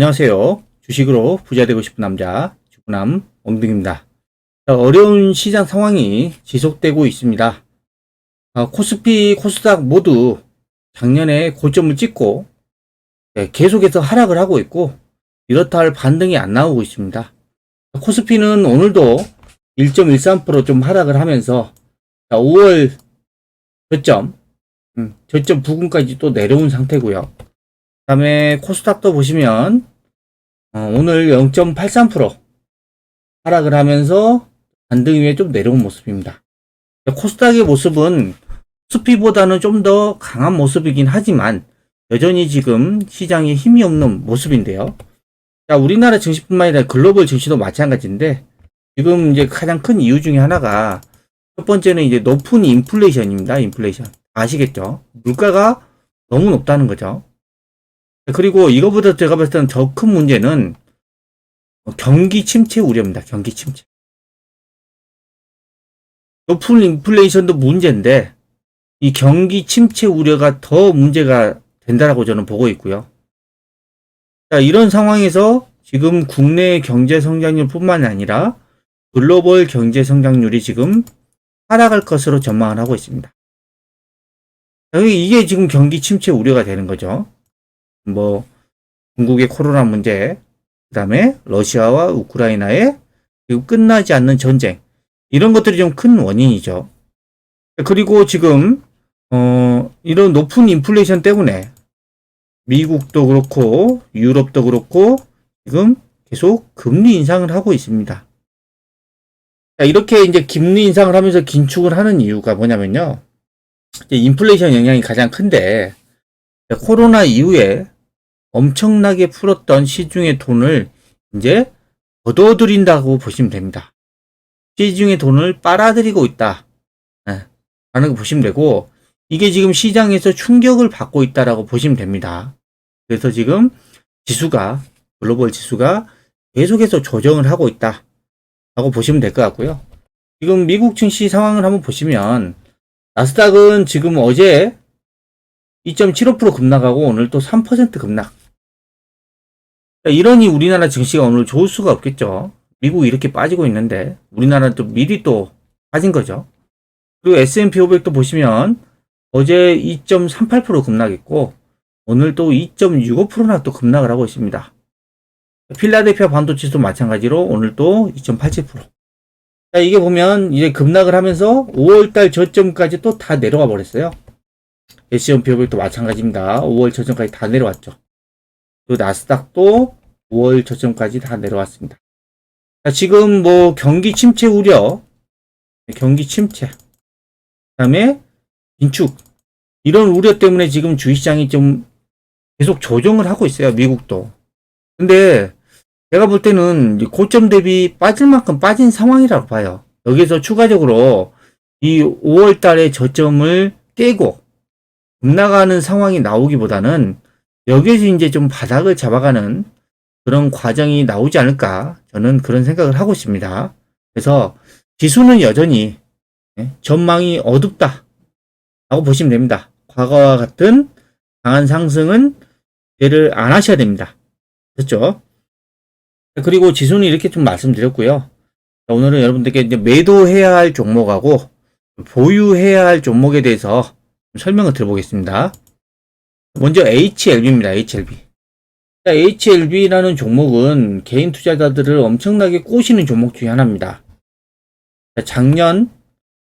안녕하세요. 주식으로 부자 되고 싶은 남자, 주부남 엉등입니다. 자, 어려운 시장 상황이 지속되고 있습니다. 아, 코스피, 코스닥 모두 작년에 고점을 찍고 네, 계속해서 하락을 하고 있고 이렇다 할 반등이 안 나오고 있습니다. 코스피는 오늘도 1.13%좀 하락을 하면서 5월 저점, 음, 저점 부근까지 또 내려온 상태고요. 다음에 코스닥도 보시면 어, 오늘 0.83% 하락을 하면서 반등 위에 좀 내려온 모습입니다. 코스닥의 모습은 수피보다는 좀 더 강한 모습이긴 하지만 여전히 지금 시장에 힘이 없는 모습인데요. 자, 우리나라 증시뿐만 아니라 글로벌 증시도 마찬가지인데 지금 이제 가장 큰 이유 중에 하나가 첫 번째는 이제 높은 인플레이션입니다. 인플레이션. 아시겠죠? 물가가 너무 높다는 거죠. 그리고 이거보다 제가 봤을 때는 더 큰 문제는 경기 침체 우려입니다. 경기 침체. 높은 인플레이션도 문제인데 이 경기 침체 우려가 더 문제가 된다라고 저는 보고 있고요. 자, 이런 상황에서 지금 국내 경제 성장률뿐만 아니라 글로벌 경제 성장률이 지금 하락할 것으로 전망을 하고 있습니다. 이게 지금 경기 침체 우려가 되는 거죠. 뭐 중국의 코로나 문제, 그다음에 러시아와 우크라이나의 그리고 끝나지 않는 전쟁 이런 것들이 좀 큰 원인이죠. 그리고 지금 어 이런 높은 인플레이션 때문에 미국도 그렇고 유럽도 그렇고 지금 계속 금리 인상을 하고 있습니다. 자, 이렇게 이제 금리 인상을 하면서 긴축을 하는 이유가 뭐냐면요. 인플레이션 영향이 가장 큰데 코로나 이후에 엄청나게 풀었던 시중의 돈을 이제 걷어들인다고 보시면 됩니다. 시중의 돈을 빨아들이고 있다. 네, 라는 거 보시면 되고, 이게 지금 시장에서 충격을 받고 있다라고 보시면 됩니다. 그래서 지금 지수가, 글로벌 지수가 계속해서 조정을 하고 있다. 라고 보시면 될 것 같고요. 지금 미국 증시 상황을 한번 보시면, 나스닥은 지금 어제 2.75% 급락하고 오늘 또 3% 급락. 이러니 우리나라 증시가 오늘 좋을 수가 없겠죠. 미국이 이렇게 빠지고 있는데 우리나라는 또 미리 또 빠진 거죠. 그리고 S&P 500도 보시면 어제 2.38% 급락했고 오늘 또 2.65%나 또 급락을 하고 있습니다. 필라델피아 반도체도 마찬가지로 오늘 또 2.87%. 자, 이게 보면 이제 급락을 하면서 5월달 저점까지 또 다 내려가 버렸어요. S&P 500도 마찬가지입니다. 5월 저점까지 다 내려왔죠. 그 나스닥도 5월 저점까지 다 내려왔습니다. 자, 지금 뭐 경기 침체 우려, 경기 침체, 그 다음에 긴축 이런 우려 때문에 지금 주식시장이 좀 계속 조정을 하고 있어요. 미국도. 근데 제가 볼 때는 고점 대비 빠질 만큼 빠진 상황이라고 봐요. 여기서 추가적으로 이 5월 달에 저점을 깨고 급나가는 상황이 나오기보다는 여기에서 이제 좀 바닥을 잡아가는 그런 과정이 나오지 않을까 저는 그런 생각을 하고 있습니다. 그래서 지수는 여전히 예, 전망이 어둡다 라고 보시면 됩니다. 과거와 같은 강한 상승은 대를 안 하셔야 됩니다. 됐죠? 그리고 지수는 이렇게 좀 말씀드렸고요. 오늘은 여러분들께 이제 매도해야 할 종목하고 보유해야 할 종목에 대해서 설명을 드려보겠습니다. 먼저 HLB입니다. HLB. HLB라는 종목은 개인 투자자들을 엄청나게 꼬시는 종목 중에 하나입니다. 작년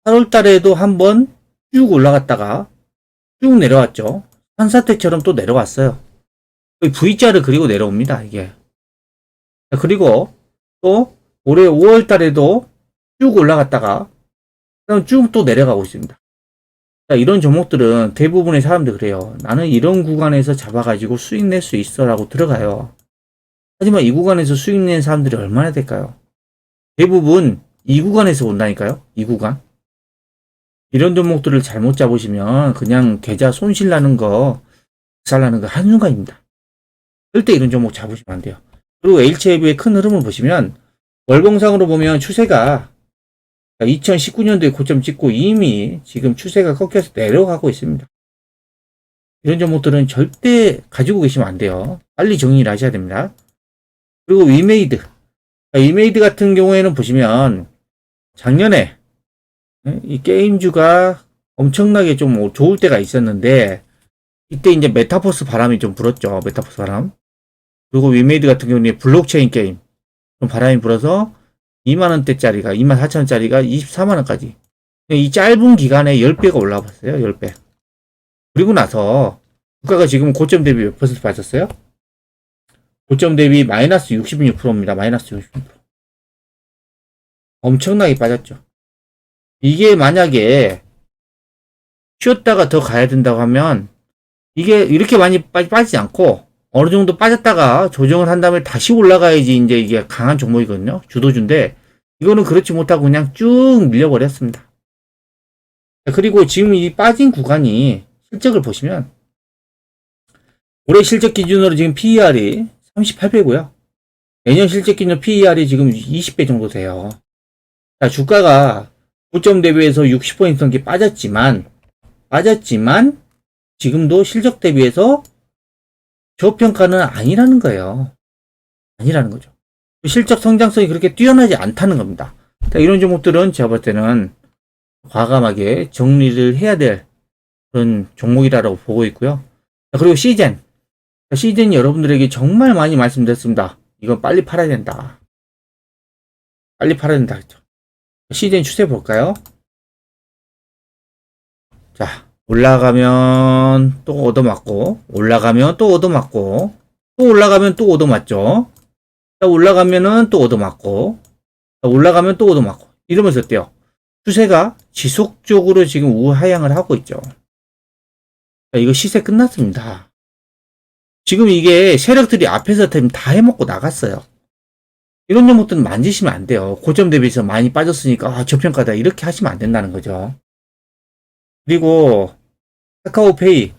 8월 달에도 한번 쭉 올라갔다가 쭉 내려왔죠. 산사태처럼 또 내려왔어요. V자를 그리고 내려옵니다. 이게. 그리고 또 올해 5월 달에도 쭉 올라갔다가 쭉또 내려가고 있습니다. 자, 이런 종목들은 대부분의 사람들 그래요. 나는 이런 구간에서 잡아가지고 수익 낼 수 있어 라고 들어가요. 하지만 이 구간에서 수익 낸 사람들이 얼마나 될까요? 대부분 이 구간에서 온다니까요? 이 구간. 이런 종목들을 잘못 잡으시면 그냥 계좌 손실 나는 거, 살나는 거 한순간입니다. 절대 이런 종목 잡으시면 안 돼요. 그리고 HLB의 큰 흐름을 보시면 월봉상으로 보면 추세가 2019년도에 고점 찍고 이미 지금 추세가 꺾여서 내려가고 있습니다. 이런 종목들은 절대 가지고 계시면 안 돼요. 빨리 정리를 하셔야 됩니다. 그리고 위메이드. 자, 위메이드 같은 경우에는 보시면 작년에 예, 이 게임주가 엄청나게 좀 좋을 때가 있었는데 이때 이제 메타버스 바람이 좀 불었죠. 메타버스 바람. 그리고 위메이드 같은 경우는 블록체인 게임 좀 바람이 불어서 2만 원대짜리가 2만 4천 원짜리가 24만 원까지 이 짧은 기간에 10배가 올라와 봤어요. 10배. 그리고 나서 주가가 지금 고점 대비 몇 퍼센트 빠졌어요? 고점 대비 마이너스 66%입니다. 마이너스 66%. 엄청나게 빠졌죠. 이게 만약에 쉬었다가 더 가야 된다고 하면 이게 이렇게 많이 빠, 빠지지 않고 어느 정도 빠졌다가 조정을 한 다음에 다시 올라가야지 이제 이게 강한 종목이거든요. 주도주인데 이거는 그렇지 못하고 그냥 쭉 밀려버렸습니다. 자, 그리고 지금 이 빠진 구간이 실적을 보시면 올해 실적 기준으로 지금 PER이 38배고요. 내년 실적 기준 PER이 지금 20배 정도 돼요. 자, 주가가 고점 대비해서 60% 넘게 빠졌지만 빠졌지만 지금도 실적 대비해서 저평가는 아니라는 거예요. 아니라는 거죠. 실적 성장성이 그렇게 뛰어나지 않다는 겁니다. 자, 이런 종목들은 제가 볼 때는 과감하게 정리를 해야 될 그런 종목이라고 보고 있고요. 자, 그리고 시젠. 자, 시젠 여러분들에게 정말 많이 말씀드렸습니다. 이건 빨리 팔아야 된다. 빨리 팔아야 된다. 시즌 추세 볼까요? 자, 올라가면 또 얻어맞고, 올라가면 또 얻어맞고, 또 올라가면 또 얻어맞죠? 자, 올라가면은 또 얻어맞고, 자, 올라가면 또 얻어맞고, 이러면서 어때요? 추세가 지속적으로 지금 우하향을 하고 있죠. 자, 이거 시세 끝났습니다. 지금 이게 세력들이 앞에서 다 해먹고 나갔어요. 이런 종목들은 만지시면 안 돼요. 고점 대비해서 많이 빠졌으니까 아, 저평가다 이렇게 하시면 안 된다는 거죠. 그리고 카카오페이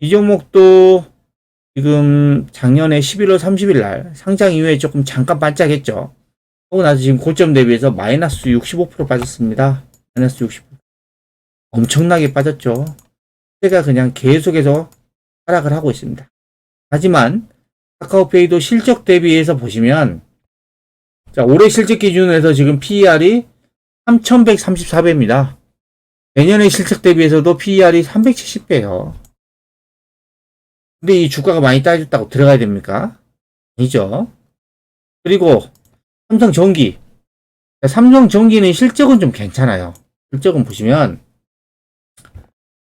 이 종목도 지금 작년에 11월 30일 날 상장 이후에 조금 잠깐 반짝했죠. 하고 나서 지금 고점 대비해서 마이너스 65% 빠졌습니다. 마이너스 60%. 엄청나게 빠졌죠. 제가 그냥 계속해서 하락을 하고 있습니다. 하지만 카카오페이도 실적 대비해서 보시면 자, 올해 실적 기준에서 지금 PER이 3134배입니다. 내년의 실적 대비해서도 PER이 370배예요. 근데 이 주가가 많이 따졌다고 들어가야 됩니까? 아니죠. 그리고 삼성전기. 삼성전기는 실적은 좀 괜찮아요. 실적은 보시면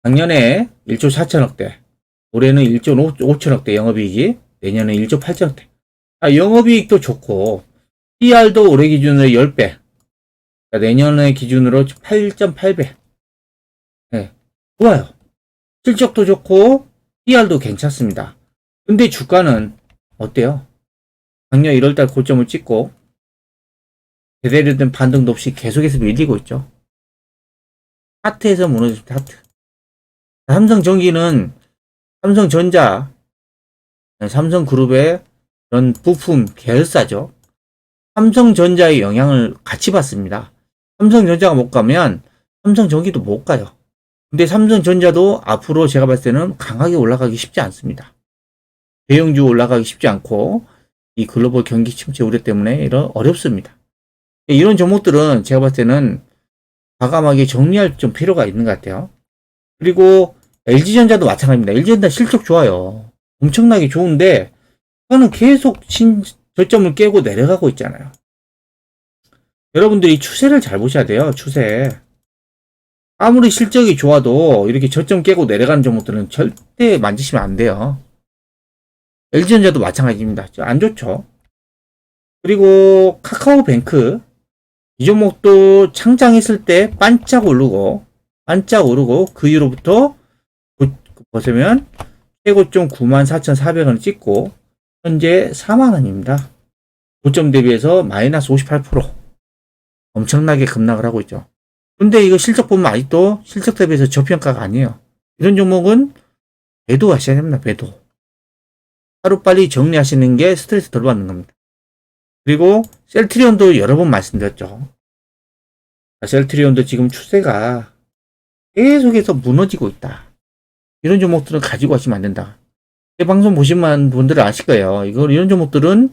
작년에 1조 4천억대, 올해는 1조 5천억대 영업이익이, 내년에 1조 8천억대. 아, 영업이익도 좋고 PR도 올해 기준으로 10배. 내년의 기준으로 8.8배. 네, 좋아요. 실적도 좋고, PR도 괜찮습니다. 근데 주가는 어때요? 작년 1월달 고점을 찍고, 제대로 된 반등도 없이 계속해서 밀리고 있죠. 하트에서 무너집니다, 하트. 삼성전기는 삼성전자, 삼성그룹의 그런 부품 계열사죠. 삼성전자의 영향을 같이 받습니다. 삼성전자가 못 가면 삼성전기도 못 가요. 근데 삼성전자도 앞으로 제가 봤을 때는 강하게 올라가기 쉽지 않습니다. 대형주 올라가기 쉽지 않고 이 글로벌 경기 침체 우려 때문에 이런 어렵습니다. 이런 종목들은 제가 봤을 때는 과감하게 정리할 좀 필요가 있는 것 같아요. 그리고 LG전자도 마찬가지입니다. LG전자 실적 좋아요. 엄청나게 좋은데 저는 계속 신, 저점을 깨고 내려가고 있잖아요. 여러분들이 추세를 잘 보셔야 돼요. 추세. 아무리 실적이 좋아도 이렇게 저점 깨고 내려가는 종목들은 절대 만지시면 안 돼요. LG전자도 마찬가지입니다. 안 좋죠. 그리고 카카오뱅크 이 종목도 창장했을 때 반짝 오르고 반짝 오르고 그 이후로부터 보시면 최고점 94,400원 찍고 현재 4만원입니다. 고점 대비해서 마이너스 58% 엄청나게 급락을 하고 있죠. 근데 이거 실적 보면 아직도 실적 대비해서 저평가가 아니에요. 이런 종목은 배도 하셔야 됩니다. 배도. 하루빨리 정리하시는 게 스트레스 덜 받는 겁니다. 그리고 셀트리온도 여러 번 말씀드렸죠. 셀트리온도 지금 추세가 계속해서 무너지고 있다. 이런 종목들은 가지고 가시면 안 된다. 제 방송 보신 분들은 아실 거예요. 이거 이런 종목들은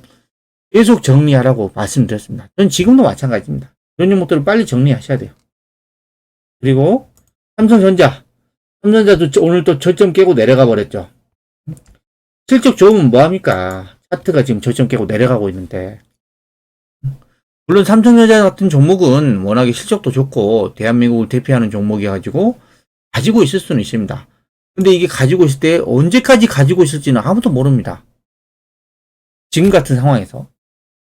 계속 정리하라고 말씀드렸습니다. 전 지금도 마찬가지입니다. 이런 종목들을 빨리 정리하셔야 돼요. 그리고 삼성전자, 삼성전자도 오늘 또 저점 깨고 내려가 버렸죠. 실적 좋으면 뭐합니까? 차트가 지금 저점 깨고 내려가고 있는데. 물론 삼성전자 같은 종목은 워낙에 실적도 좋고 대한민국을 대표하는 종목이어가지고 가지고 있을 수는 있습니다. 근데 이게 가지고 있을 때 언제까지 가지고 있을지는 아무도 모릅니다. 지금 같은 상황에서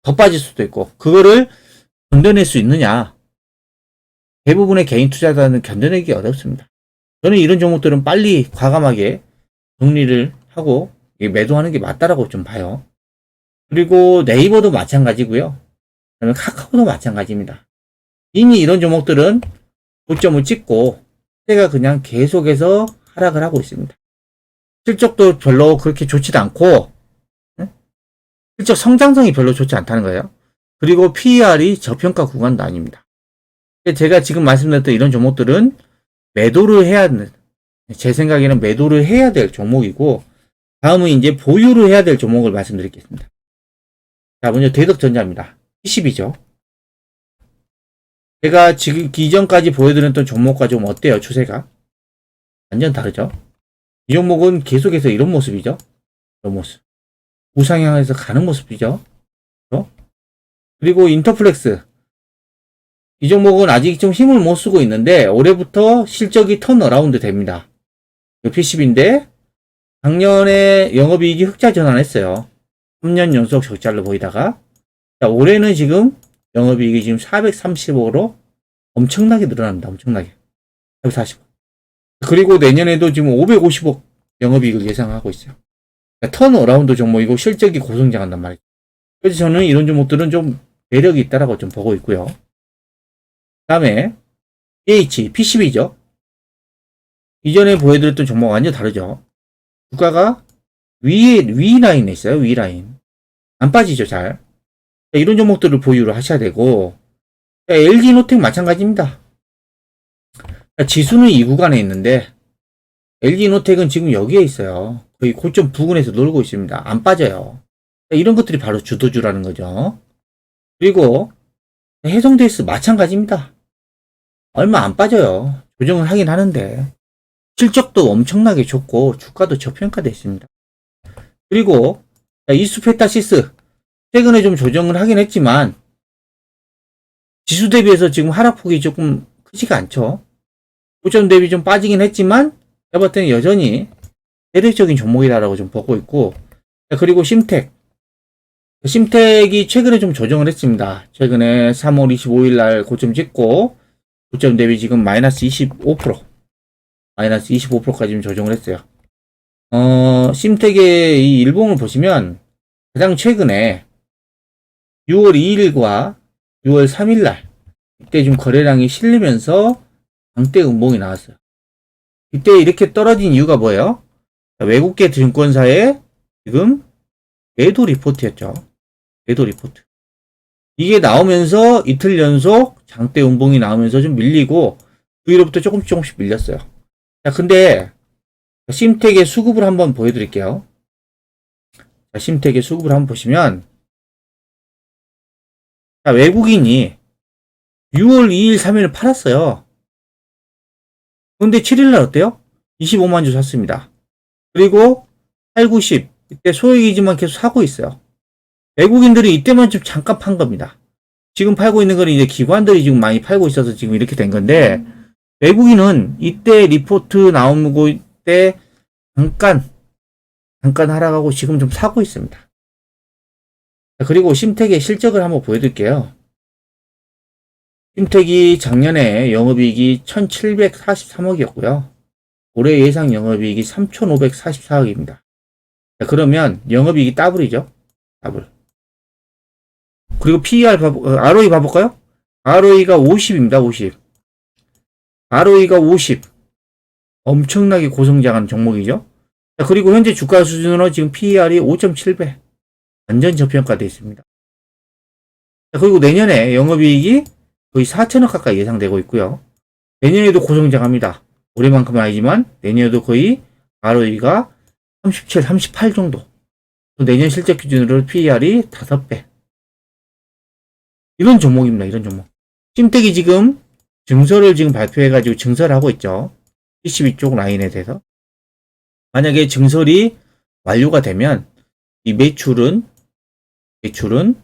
더 빠질 수도 있고 그거를 견뎌낼 수 있느냐 대부분의 개인 투자자는 견뎌내기 어렵습니다. 저는 이런 종목들은 빨리 과감하게 정리를 하고 매도하는 게 맞다라고 좀 봐요. 그리고 네이버도 마찬가지고요. 그다음에 카카오도 마찬가지입니다. 이미 이런 종목들은 고점을 찍고 때가 그냥 계속해서 하락을 하고 있습니다. 실적도 별로 그렇게 좋지도 않고 응? 실적 성장성이 별로 좋지 않다는 거예요. 그리고 PER이 저평가 구간도 아닙니다. 제가 지금 말씀드렸던 이런 종목들은 매도를 해야 하는, 제 생각에는 매도를 해야 될 종목이고, 다음은 이제 보유를 해야 될 종목을 말씀드리겠습니다. 자, 먼저 대덕전자입니다. 20이죠. 제가 지금 기전까지 보여드렸던 종목과 좀 어때요, 추세가? 완전 다르죠? 이 종목은 계속해서 이런 모습이죠? 이런 모습. 우상향해서 가는 모습이죠? 그리고 인터플렉스. 이 종목은 아직 좀 힘을 못 쓰고 있는데 올해부터 실적이 턴어라운드 됩니다. PCB인데 작년에 영업이익이 흑자 전환했어요. 3년 연속 적자를 보이다가 자, 올해는 지금 영업이익이 지금 430억으로 엄청나게 늘어납니다. 엄청나게. 440억. 그리고 내년에도 지금 550억 영업이익을 예상하고 있어요. 그러니까 턴어라운드 종목이고 실적이 고성장한단 말이죠. 그래서 저는 이런 종목들은 좀 매력이 있다라고 좀 보고 있고요. 다음에 PH, PCB죠. 이전에 보여드렸던 종목 완전 다르죠. 주가가 위에, 위 라인에 있어요. 위 라인. 안 빠지죠, 잘. 자, 이런 종목들을 보유를 하셔야 되고, 자, LG 노텍 마찬가지입니다. 자, 지수는 이 구간에 있는데, LG 노텍은 지금 여기에 있어요. 거의 고점 부근에서 놀고 있습니다. 안 빠져요. 자, 이런 것들이 바로 주도주라는 거죠. 그리고, 해성데이스 마찬가지입니다. 얼마 안 빠져요. 조정을 하긴 하는데 실적도 엄청나게 좋고 주가도 저평가되어 있습니다. 그리고 이수페타시스 최근에 좀 조정을 하긴 했지만 지수 대비해서 지금 하락폭이 조금 크지가 않죠. 고점 대비 좀 빠지긴 했지만 때는 여전히 매력적인 종목이다라고 좀 보고 있고 그리고 심텍 심텍이 최근에 좀 조정을 했습니다. 최근에 3월 25일 날 고점 찍고 고점 대비 지금 마이너스 25% 마이너스 25%까지 좀 조정을 했어요. 어, 심텍의 이 일봉을 보시면 가장 최근에 6월 2일과 6월 3일 날 이때 좀 거래량이 실리면서 강대 음봉이 나왔어요. 이때 이렇게 떨어진 이유가 뭐예요? 외국계 증권사의 지금 매도 리포트였죠. 매도 리포트. 이게 나오면서 이틀 연속 장대 운봉이 나오면서 좀 밀리고 그 위로부터 조금씩 조금씩 밀렸어요. 자, 근데 심택의 수급을 한번 보여드릴게요. 자, 심택의 수급을 한번 보시면 자, 외국인이 6월 2일, 3일 팔았어요. 근데 7일날 어때요? 25만 주 샀습니다. 그리고 8, 90 이때 소액이지만 계속 사고 있어요. 외국인들이 이때만 좀 잠깐 판 겁니다. 지금 팔고 있는 거는 이제 기관들이 지금 많이 팔고 있어서 지금 이렇게 된 건데, 외국인은 이때 리포트 나오고 때 잠깐, 잠깐 하락하고 지금 좀 사고 있습니다. 그리고 심택의 실적을 한번 보여드릴게요. 심택이 작년에 영업이익이 1743억이었고요. 올해 예상 영업이익이 3544억입니다. 그러면 영업이익이 더블이죠. 더블. 그리고 PER 봐보, 어, ROE 봐볼까요? ROE가 50입니다, 50. ROE가 50. 엄청나게 고성장하는 종목이죠. 자, 그리고 현재 주가 수준으로 지금 PER이 5.7배. 완전 저평가되어 있습니다. 자, 그리고 내년에 영업이익이 거의 4천억 가까이 예상되고 있고요. 내년에도 고성장합니다. 올해만큼은 아니지만 내년에도 거의 ROE가 37, 38 정도. 내년 실적 기준으로 PER이 5배. 이런 종목입니다. 이런 종목. 찜택이 지금 증서를 지금 발표해가지고 증설을 하고 있죠. 72쪽 라인에 대해서. 만약에 증설이 완료가 되면 이 매출은 매출은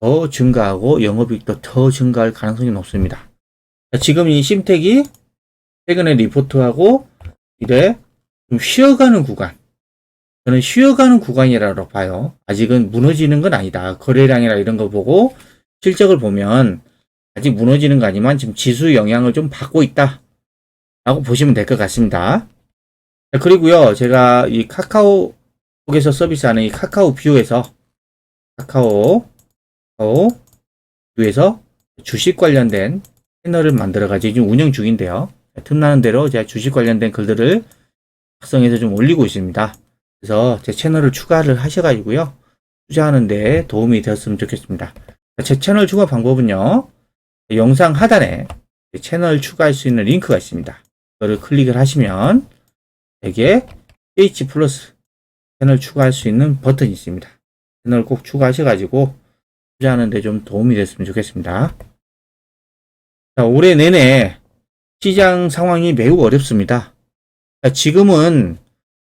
더 증가하고 영업이익도 더 증가할 가능성이 높습니다. 자, 지금 이 심택이 최근에 리포트하고 이래 좀 쉬어가는 구간. 저는 쉬어가는 구간이라고 봐요. 아직은 무너지는 건 아니다. 거래량이나 이런 거 보고 실적을 보면 아직 무너지는 거 아니지만 지금 지수 영향을 좀 받고 있다. 라고 보시면 될 것 같습니다. 자, 그리고요, 제가 이 카카오톡에서 서비스하는 이 카카오 뷰에서 카카오, 카카오 뷰에서 주식 관련된 채널을 만들어가지고 지금 운영 중인데요. 틈나는 대로 제가 주식 관련된 글들을 작성해서 좀 올리고 있습니다. 그래서 제 채널을 추가를 하셔가지고요. 투자하는데 도움이 되었으면 좋겠습니다. 제 채널 추가 방법은요. 영상 하단에 채널 추가할 수 있는 링크가 있습니다. 이거를 클릭을 하시면 여기에 H 플러스 채널 추가할 수 있는 버튼이 있습니다. 채널 꼭 추가하셔가지고 투자하는데 좀 도움이 됐으면 좋겠습니다. 자, 올해 내내 시장 상황이 매우 어렵습니다. 자, 지금은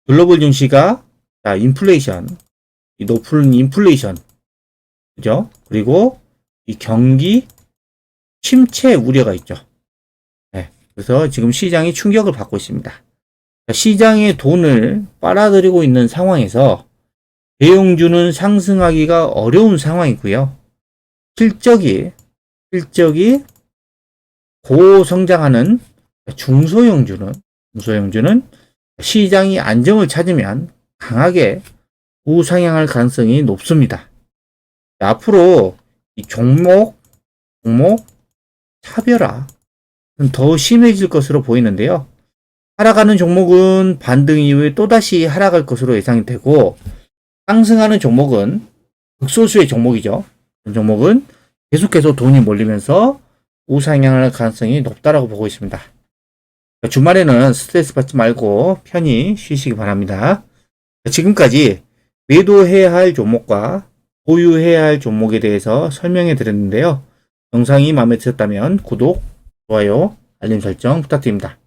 글로벌 증시가 자, 인플레이션, 이 높은 인플레이션, 그죠? 그리고 이 경기 침체 우려가 있죠. 네, 그래서 지금 시장이 충격을 받고 있습니다. 자, 시장의 돈을 빨아들이고 있는 상황에서 대형주는 상승하기가 어려운 상황이고요. 실적이 실적이 고성장하는 중소형주는 중소형주는 시장이 안정을 찾으면 강하게 우상향할 가능성이 높습니다. 앞으로 이 종목, 종목 차별화는 더 심해질 것으로 보이는데요. 하락하는 종목은 반등 이후에 또다시 하락할 것으로 예상이 되고 상승하는 종목은 극소수의 종목이죠. 종목은 계속해서 돈이 몰리면서 우상향할 가능성이 높다라고 보고 있습니다. 주말에는 스트레스 받지 말고 편히 쉬시기 바랍니다. 지금까지 매도해야 할 종목과 보유해야 할 종목에 대해서 설명해 드렸는데요. 영상이 마음에 드셨다면 구독, 좋아요, 알림 설정 부탁드립니다.